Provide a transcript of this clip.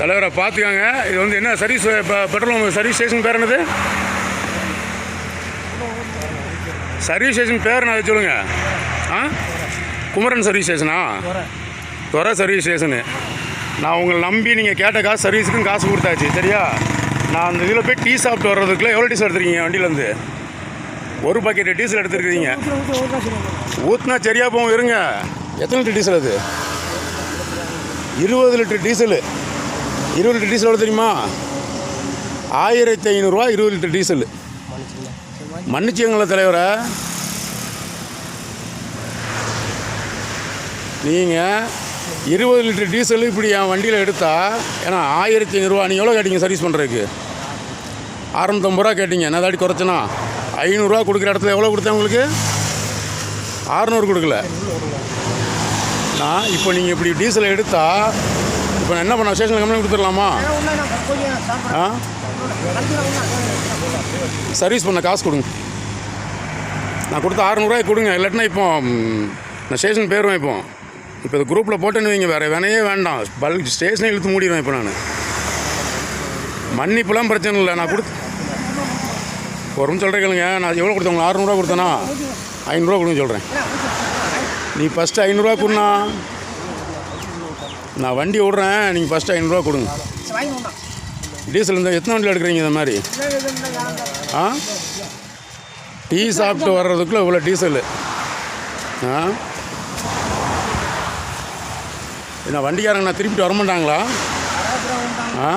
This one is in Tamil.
தலைவரை பார்த்துக்கோங்க. இது வந்து என்ன சர்வீஸ் இப்போ பெட்ரோல் சர்வீஸ் ஸ்டேஷன் பேர் என்னது? சர்வீஸ் ஸ்டேஷன் பேர் என்ன சொல்லுங்கள் சொல்லுங்க. ஆ? குமரன் சர்வீஸ் ஸ்டேஷனா? துறை சர்வீஸ் ஸ்டேஷனு. நான் உங்களை நம்பி நீங்கள் கேட்ட காசு சர்வீஸுக்கும் காசு கொடுத்தாச்சு சரியா? நான் அந்த இதில் போய் டீ சாப்பிட்டு வர்றதுக்குள்ள எவ்வளோ டீசல் எடுத்துருக்கீங்க வண்டியிலேருந்து? ஒரு பாக்கெட்டு டீசல் எடுத்துருக்கிறீங்க. ஊற்றுனா சரியாக போகும் இருங்க. எத்தனை லிட்டர் டீசல் அது? இருபது லிட்டர் டீசலு. இருபது லிட்டர் டீசல் எவ்வளோ தெரியுமா? ஆயிரத்தி ஐநூறுரூவா இருபது லிட்டர் டீசல். மன்னிச்சுங்கள தலைவரை. நீங்கள் இருபது லிட்டர் டீசல் இப்படி என் வண்டியில் எடுத்தா ஏன்னா ஆயிரத்தி ஐநூறுரூவா நீங்கள் எவ்வளோ கேட்டீங்க சர்வீஸ் பண்ணுறதுக்கு அறநூத்தம்பது ரூபா கேட்டிங்க. என்ன தாடி குறைச்சனா? ஐநூறுரூவா கொடுக்குற இடத்துல எவ்வளோ கொடுத்தேன் உங்களுக்கு? அறநூறு கொடுக்கல. நான் இப்போ நீங்கள் இப்படி டீசல் எடுத்தால் இப்போ என்ன பண்ண ஸ்டேஷனில் கம்ப்ளைண்ட் கொடுத்துடலாமா? ஆ? சர்வீஸ் பண்ண காசு கொடுங்க. நான் கொடுத்த அறநூறுவாய் கொடுங்க. இல்லாட்டினா இப்போ நான் ஸ்டேஷன் போயிடுவேன் இப்போ. இப்போ இந்த குரூப்பில் போட்டேன்னு வைங்க. வேறு வேணையே வேண்டாம். பல்க் ஸ்டேஷனே இழுத்து மூடிடுவேன் இப்போ நான். மன்னிப்புலாம் பிரச்சனை இல்லை. நான் கொடுத்து ஒரு நிமிஷம் சொல்கிறேன் கேளுங்க. நான் எவ்வளோ கொடுத்தேன்? உங்களுக்கு அறநூறுவா கொடுத்தேனா? ஐநூறுரூவா கொடுங்க சொல்கிறேன் நீ ஃபஸ்ட்டு ஐநூறுரூவா கொடுண்ணா. நான் வண்டி விட்றேன் நீங்கள் ஃபஸ்ட்டு ஐநூறுரூவா கொடுங்க. டீசல் இந்த எத்தனை வண்டியில் எடுக்கிறீங்க இந்த மாதிரி? ஆ? டீ சாப்பிட்டு வர்றதுக்குள்ளே இவ்வளோ டீசல் ஆ? என்ன வண்டிக்காரங்க நான் திருப்பிட்டு வர மாட்டாங்களா ஆ?